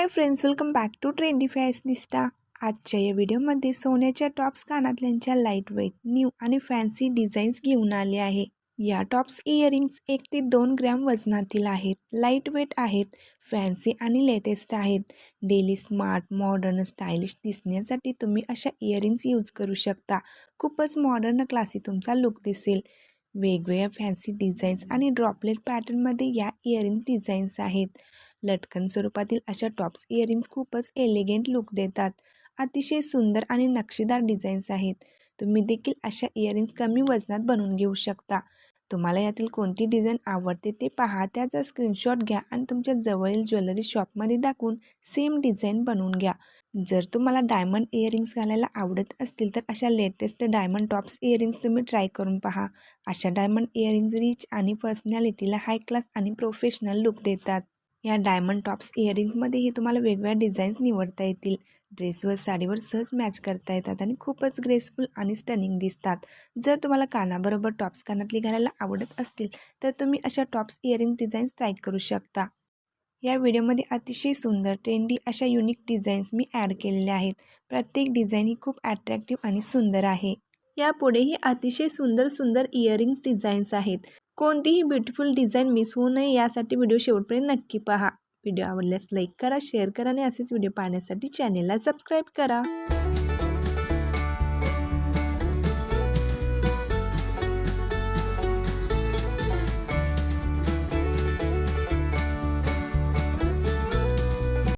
Hi friends welcome back to trendy fashionista आजच्या या व्हिडिओमध्ये सोन्याच्या टॉप्स कानातल्यांच्या लाइट वेट न्यू आणि फॅन्सी डिझाईन्स घेऊन आले आहे. या टॉप्स इयरिंग्स एक ते दोन ग्रॅम वजनातील आहेत लाइट वेट आहेत फॅन्सी आणि लेटेस्ट आहेत. डेली स्मार्ट मॉडर्न स्टायलिश दिसण्यासाठी तुम्ही अशा इयरिंग्स यूज करू शकता. खूपच मॉडर्न क्लासी तुमचा लुक दिसेल. वेगवेगळ्या फॅन्सी डिझाईन्स आणि ड्रॉपलेट पॅटर्नमध्ये या इयरिंग डिझाईन्स आहेत. लटकन स्वरूपातील अशा टॉप्स इयरिंग्स खूपच एलिगंट लुक देतात. अतिशय सुंदर आणि नक्षीदार डिझाईन्स आहेत. तुम्ही देखील अशा इयरिंग्स कमी वजनात बनवून घेऊ शकता. तुम्हाला यातील कोणती डिझाईन आवडते ते पहा. त्याचा स्क्रीनशॉट घ्या आणि तुमच्या जवळील ज्वेलरी शॉपमध्ये दाखवून सेम डिझाईन बनवून घ्या. जर तुम्हाला डायमंड इयरिंग्स घालायला आवडत असतील तर अशा लेटेस्ट डायमंड टॉप्स इयरिंग्स तुम्ही ट्राय करून पहा. अशा डायमंड इयरिंग्स रिच आणि पर्सनॅलिटीला हाय क्लास आणि प्रोफेशनल लुक देतात. या डायमंड टॉप्स इयरिंग्समध्येही तुम्हाला वेगवेगळ्या डिझाईन्स निवडता येतील. ड्रेसवर साडीवर सहज मॅच करता येतात आणि खूपच ग्रेसफुल आणि स्टनिंग दिसतात. जर तुम्हाला कानाबरोबर टॉप्स कानातली घालायला आवडत असतील तर तुम्ही अशा टॉप्स इयरिंग डिझाईन्स ट्राय करू शकता. या व्हिडिओमध्ये अतिशय सुंदर ट्रेंडी अशा युनिक डिझाईन्स मी ॲड केलेल्या आहेत. प्रत्येक डिझाईन ही खूप ॲट्रॅक्टिव्ह आणि सुंदर आहे. यापुढेही अतिशय सुंदर सुंदर इयरिंग डिझाईन्स आहेत. कोणतीही ब्युटिफुल डिझाईन मिस होऊ नये. यासाठी व्हिडिओ शेवटपर्यंत नक्की पहा. व्हिडिओ आवडल्यास लाईक करा शेअर करा आणि असेच व्हिडिओ पाहण्यासाठी चॅनेलला सबस्क्राईब करा.